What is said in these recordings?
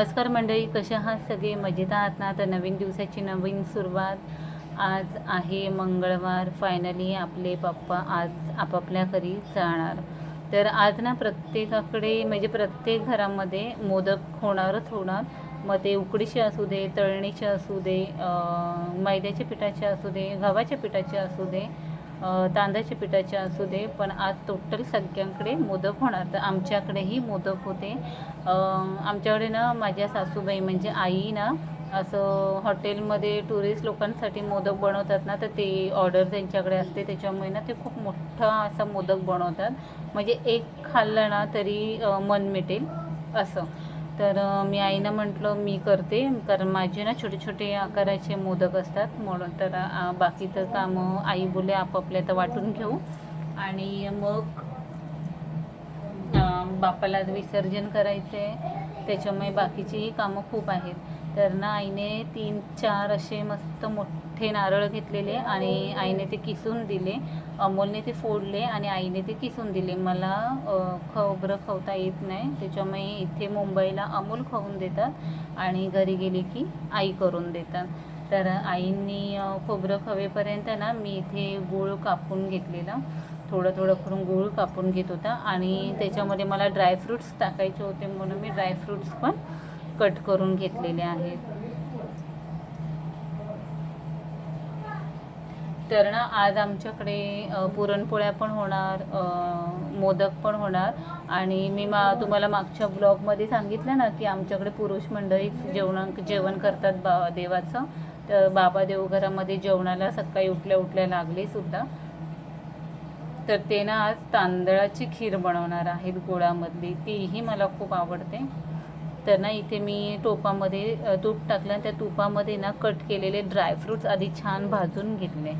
नमस्कार मंडळी कशा आहात सगळे? मजेत आहात ना? तर नवीन दिवसाची नवीन सुरुवात आज आहे मंगळवार. फायनली आपले पप्पा आज आपापल्या घरी जाणार. तर आज ना प्रत्येकाकडे म्हणजे प्रत्येक घरामध्ये मोदक होणारच होणार. मग ते उकडीचे असू दे तळणीचे असू दे मैद्याच्या पिठाचे असू दे गव्हाच्या पिठाचे असू दे तांदळाच्या पिठाचे असू दे पण आज टोटल सगळ्यांकडे मोदक होणार. तर आमच्याकडेही मोदक होते. आमच्याकडे ना माझ्या सासूबाई म्हणजे आई ना असं हॉटेलमध्ये टुरिस्ट लोकांसाठी मोदक बनवतात ना तर ते ऑर्डर त्यांच्याकडे असते. त्याच्यामुळे ना ते खूप मोठा असा मोदक बनवतात. म्हणजे एक खाल्लं ना तरी मन मिटेल. असं. तर मी आईनं म्हटलं मी करते. कारण माझे ना छोटे छोटे आकाराचे मोदक असतात. म्हणून तर बाकीचं कामं आई बोले आपापल्या तर वाटून घेऊ. आणि मग बापाला विसर्जन करायचे त्याच्यामुळे बाकीचीही कामं खूप आहेत. तर ना आईने तीन चार असे मस्त मोठे नारळ घेतलेले आणि आईने ते किसून दिले. अमोलने ते फोडले आणि आईने ते किसून दिले. मला खोबरं खवता येत नाही. त्याच्यामुळे इथे मुंबईला अमोल खाऊन देतात आणि घरी गेले की आई करून देतात. तर आईंनी खोबरं खवेपर्यंत ना मी इथे गूळ कापून घेतलेला. थोडं थोडं करून गूळ कापून घेत होता आणि त्याच्यामध्ये मला ड्रायफ्रूट्स टाकायचे होते म्हणून मी ड्रायफ्रूट्स पण कट करून घेतलेले आहेत. तर ना आज आमच्याकडे पुरणपोळ्या पण होणार मोदक पण होणार. आणि मी मा तुम्हाला मागच्या ब्लॉगमध्ये सांगितलं ना की आमच्याकडे पुरुष मंडळी जेवण जेवण करतात बा देवाचं. तर बाबा देवघरामध्ये जेवणाला सकाळी उठल्या उठल्या लागले सुद्धा. तर ते ना आज तांदळाची खीर बनवणार आहेत गोळामधली. तीही मला खूप आवडते. तर ना इथे मी टोपामध्ये तूप टाकलं आणि त्या तुपामध्ये ना कट केलेले ड्रायफ्रूट्स आधी छान भाजून घेतले.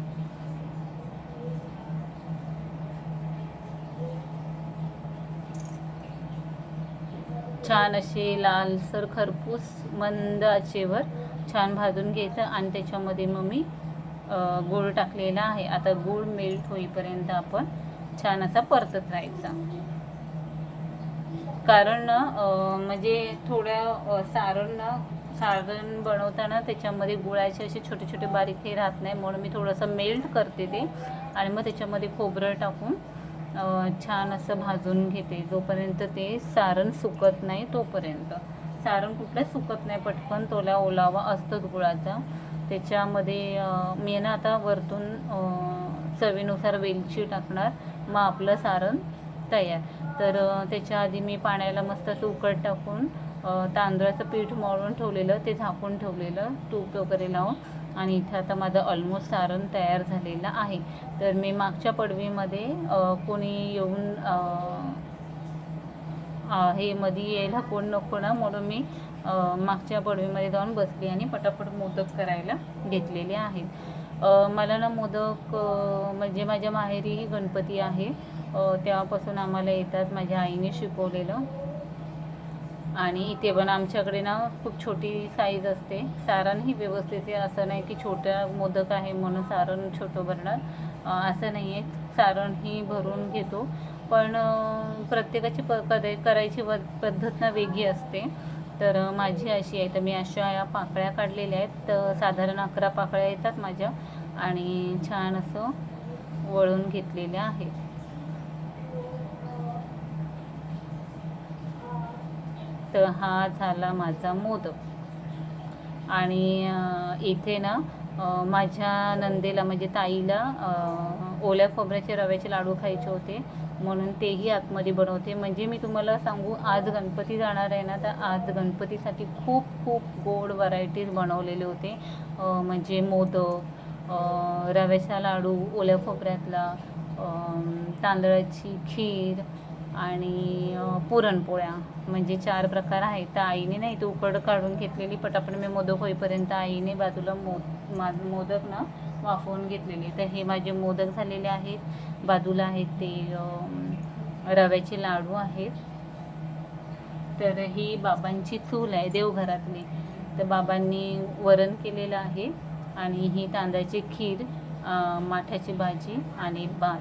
छान असे लालसर खरपूस मंद आचेवर छान भाजून घ्यायचं आणि त्याच्यामध्ये मग मी गूळ टाकलेला आहे. आता गूळ मेल्ट होईपर्यंत आपण छान असा परतत राहायचा. कारण म्हणजे थोड्या सारण ना सारण बनवताना त्याच्यामध्ये गुळाचे असे छोटे छोटे बारीक हे राहत नाही. म्हणून मी थोडंसं मेल्ट करते ते आणि मग त्याच्यामध्ये खोबरं टाकून छान असं भाजून घेते. जोपर्यंत ते सारण सुकत नाही तोपर्यंत. सारण कुठलं सुकत नाही पटकन तोला ओलावा असतोच गुळाचा. त्याच्यामध्ये मी ना आता वरतून चवीनुसार वेलची टाकणार. मग आपलं सारण तयार. तर त्याच्या आधी मी पाण्याला मस्त असं उकड टाकून तांदळाचं पीठ मळून ठेवलेलं ते झाकून ठेवलेलं तूप वगैरे लावून. आणि इथं आता माझं ऑलमोस्ट सारण तयार झालेलं आहे. तर मी मागच्या पडवीमध्ये कोणी येऊन हे मध्ये यायला कोण नको ना म्हणून मी मागच्या पडवीमध्ये जाऊन बसली आणि पटापट मोदक करायला घेतलेले आहेत. मला ना मोदक म्हणजे माझ्या माहेरी गणपती आहे. त्यापासून तेव्हापासून आम्हाला येतात माझ्या आईने शिकवलेलं. आणि इथे पण आमच्याकडे ना खूप छोटी साईज असते. सारणही व्यवस्थित आहे. असं नाही की छोट्या मोदक आहे म्हणून सारण छोटं भरणार. असं नाही आहे सारणही भरून घेतो. पण प्रत्येकाची प कदे करायची व पद्धत ना वेगळी असते. तर माझी अशी आहे. तर मी अशा या पाकळ्या काढलेल्या आहेत. तर साधारण अकरा पाकळ्या येतात माझ्या. आणि छान असं वळून घेतलेल्या आहेत. तर हा झाला माझा मोदक आणि इथे ना माझ्या नंदेला म्हणजे ताईला ओल्या खोबऱ्याचे रव्याचे लाडू खायचे होते. म्हणून तेही आतमध्ये बनवते. म्हणजे मी तुम्हाला सांगू आज गणपती जाणार आहे ना तर आज गणपतीसाठी खूप खूप गोड व्हरायटीज बनवलेले होते. म्हणजे मोदक रव्याचा लाडू ओल्या खोबऱ्यातला तांदळाची खीर आणि पुरणपोळ्या म्हणजे चार प्रकार आहेत. तर आईने नाही तू उकड काढून घेतलेली पटापट मी मोदक होईपर्यंत आईने बाजूला मो मा मोदक ना वाफवून घेतलेले. तर हे माझे मोदक झालेले आहेत. बाजूला आहेत ते रव्याचे लाडू आहेत. तर ही बाबांची चूल आहे देवघरातली. तर बाबांनी वरण केलेलं आहे आणि ही तांदळाची खीर माठ्याची भाजी आणि भात.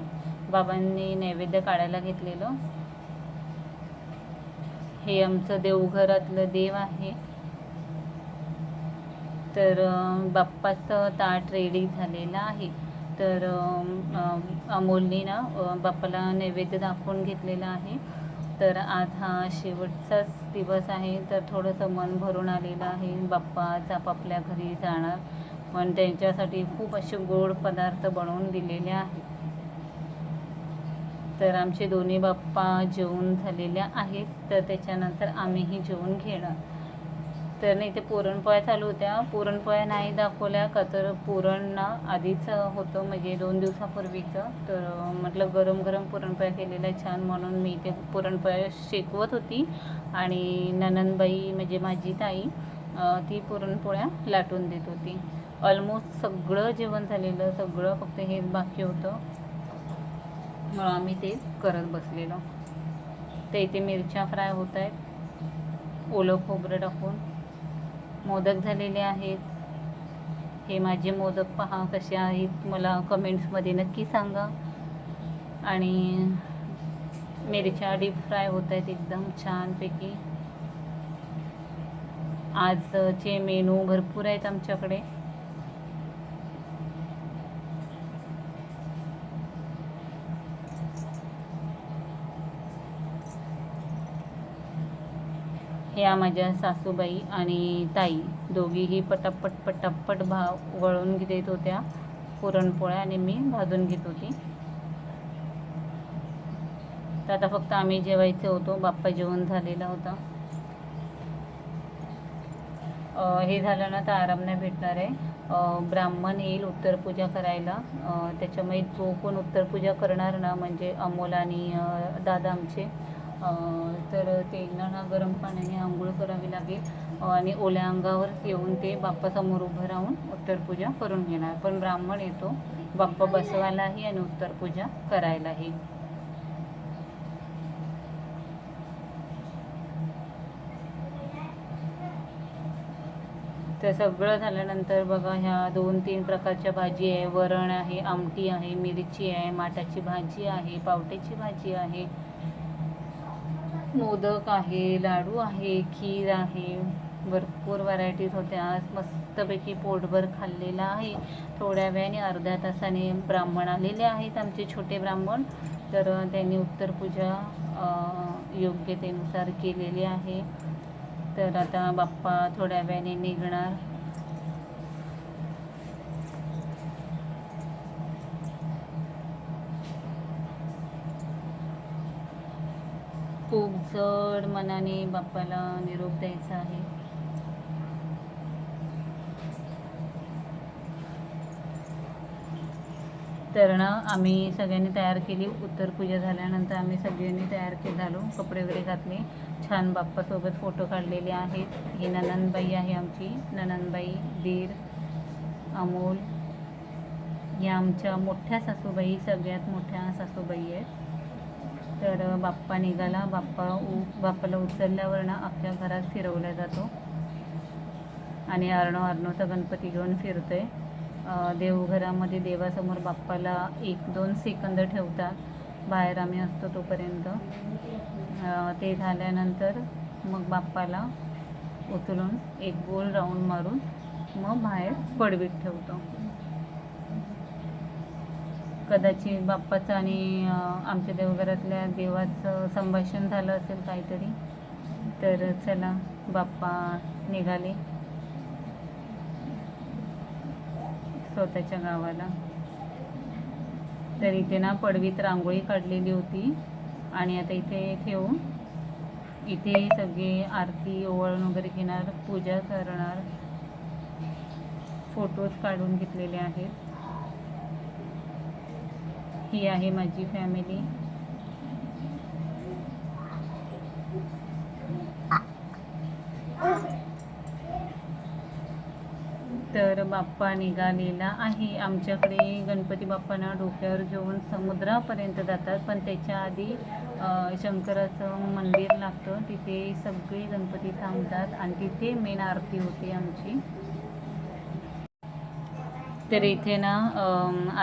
बाबांनी नैवेद्य काढायला घेतलेलं. हे आमचं देवघरातलं देव आहे. तर बाप्पाचं ताट रेडी झालेलं आहे. तर अं, अमोलने ना बाप्पाला नैवेद्य दाखवून घेतलेला आहे. तर आज हा शेवटचाच दिवस आहे. तर थोडंसं मन भरून आलेलं आहे. बाप्पा आज आपापल्या घरी जाणार. पण त्यांच्यासाठी खूप असे गोड पदार्थ बनवून दिलेले आहेत. तर आमचे दोन्ही बाप्पा जेवून झालेल्या आहेत. तर त्याच्यानंतर आम्हीही जेवून घेणार. तर नाही ते पुरणपोळ्या चालू होत्या. पुरणपोळ्या नाही दाखवल्या का तर पुरण ना आधीच होतं म्हणजे दोन दिवसापूर्वीचं. तर म्हटलं गरम गरम पुरणपोळ्या केलेल्या छान म्हणून मी ते पुरणपोळ्या शेकवत होती. आणि ननंदबाई म्हणजे माझी ताई ती पुरणपोळ्या लाटून देत होती. ऑलमोस्ट सगळं जेवण झालेलं सगळं फक्त हेच बाकी होतं. म्हणून आम्ही ते करत बसलेलो. तर इथे मिरच्या फ्राय होत आहेत. ओलं खोबरं टाकून. मोदक झालेले आहेत. हे माझे मोदक पहा कसे आहेत. मला कमेंट्समध्ये नक्की सांगा. आणि मिरच्या डीप फ्राय होत आहेत एकदम छानपैकी. आजचे मेनू भरपूर आहेत आमच्याकडे. ह्या माझ्या सासूबाई आणि ताई दोघीही पटापट पटापट भा वळून देत होत्या. पुरणपोळ्या आणि मी भाजून घेत होती. तर आता फक्त आम्ही जेवायचे होतो. बाप्पा जेवण झालेला होता. हे झालं ना तर आराम नाही भेटणार आहे. ब्राह्मण येईल उत्तरपूजा करायला. त्याच्यामुळे जो कोण उत्तरपूजा करणार ना म्हणजे अमोल आणि दादा आमचे तर त्यांना गरम पाण्याने आंघोळ करावी लागेल. आणि ओल्या अंगावर येऊन ते बाप्पासमोर उभं राहून उत्तरपूजा करून घेणार. पण ब्राह्मण येतो. बाप्पा बसवायलाही आणि उत्तरपूजा करायलाही. तर सगळं झाल्यानंतर बघा ह्या दोन तीन प्रकारच्या भाजी आहे. वरण आहे आमटी आहे मिरची आहे माटाची भाजी आहे पावट्याची भाजी आहे. मोदक आहे लाडू आहे खीर आहे. भरपूर व्हरायटीज होत्या. आज मस्तपैकी पोटभर खाल्लेला आहे. थोड्या वेळाने अर्ध्या तासाने ब्राह्मण आलेले आहेत आमचे छोटे ब्राह्मण. तर त्यांनी उत्तरपूजा योग्यतेनुसार केलेली आहे. तर आता बाप्पा थोड्या वेळाने निघणार. खूप जड मनाने बाप्पाला निरोप द्यायचा आहे. तर ना आम्ही सगळ्यांनी तयार केली. उत्तरपूजा झाल्यानंतर आम्ही सगळ्यांनी तयार के झालो. कपडे वगैरे घातले. छान बाप्पासोबत फोटो काढलेले आहेत. ही ननंदबाई आहे आमची. ननंदबाई दीर अमोल. या आमच्या मोठ्या सासूबाई सगळ्यात मोठ्या सासूबाई आहेत. तर बाप्पा निघाला. बाप्पा उ बाप्पाला उचलल्यावर ना आपल्या घरात फिरवला जातो. आणि अर्णव अर्णवचा गणपती घेऊन फिरतो आहे देवघरामध्ये देवासमोर बाप्पाला एक दोन सेकंद ठेवतात. बाहेर आम्ही असतो तोपर्यंत. ते झाल्यानंतर मग बाप्पाला उचलून एक गोल राऊंड मारून मग बाहेर पडवीत ठेवतो. कदाचित बाप्पाचं आणि आमच्या देवघरातल्या देवाचं संभाषण झालं असेल काहीतरी तर चला बाप्पा निघाले. स्वतःच्या गावाला. तर इथे ना पडवीत रांगोळी काढलेली होती. आणि आता इथे ठेवून इथे सगळे आरती ओवाळून वगैरे घेणार पूजा करणार. फोटोज काढून घेतलेले आहेत. ही आहे माझी फॅमिली तर बाप्पा निघालेला आहे. आमच्याकडे गणपती बाप्पांना डोक्यावर घेऊन समुद्रापर्यंत जातात. पण त्याच्या आधी शंकराचं मंदिर लागतं. तिथे सगळे गणपती थांबतात आणि तिथे मेन आरती होते आमची. तर इथे ना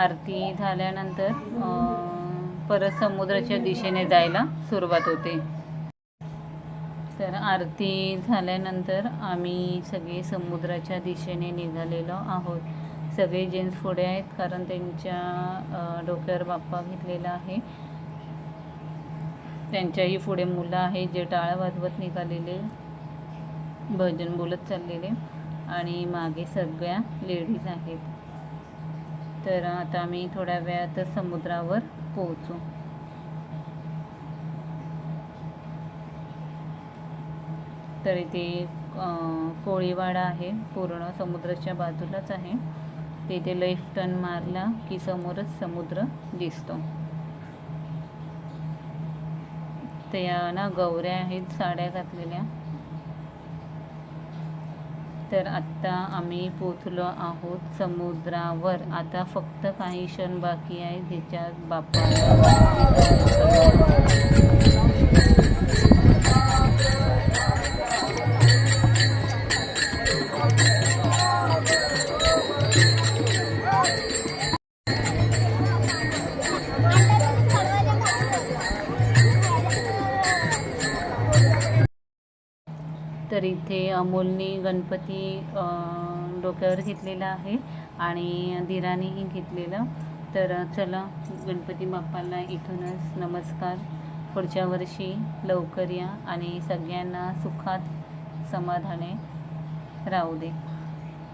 आरती झाल्यानंतर परत समुद्राच्या दिशेने जायला सुरुवात होते. तर आरती झाल्यानंतर आम्ही सगळे समुद्राच्या दिशेने निघालेलो आहोत. सगळे जेंट्स पुढे आहेत कारण त्यांच्या डोक्यावर बाप्पा घेतलेला आहे. त्यांच्याही पुढे मुलं आहेत जे टाळ वाजवत निघालेले भजन बोलत चाललेले आणि मागे सगळ्या लेडीज आहेत. तर आता आम्ही थोड्या वेळात समुद्रावर पोहोचू. तर इथे कोळीवाडा आहे. पूर्ण समुद्राच्या बाजूलाच आहे. तिथे लेफ्ट टर्न मारला की समोरच समुद्र दिसतो. त्या ना गौऱ्या आहेत साड्या घातलेल्या. तर आत्ता आम्ही पोचलो आहोत समुद्रावर. आता फक्त काही क्षण बाकी आहे ज्याच्यात बाप्पा तर इथे अमोलनी गणपती डोक्यावर घेतलेला आहे आणि धीरानेही घेतलेलं. तर चला गणपती बाप्पाला इथूनच नमस्कार. पुढच्या वर्षी लवकर या आणि सगळ्यांना सुखात समाधाने राहू दे.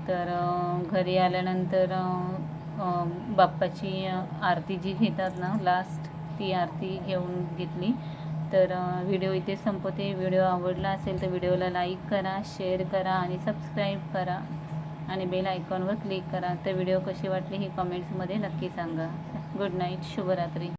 तर घरी आल्यानंतर बाप्पाची आरती जी घेतात ना लास्ट ती आरती घेऊन घेतली. तर व्हिडिओ इथे संपवते. व्हिडिओ आवडला असेल तर व्हिडिओला लाईक करा शेअर करा आणि सबस्क्राईब करा आणि बेल आयकॉनवर क्लिक करा. तर व्हिडिओ कशी वाटली ही कमेंट्समध्ये नक्की सांगा. गुड नाईट शुभरात्री.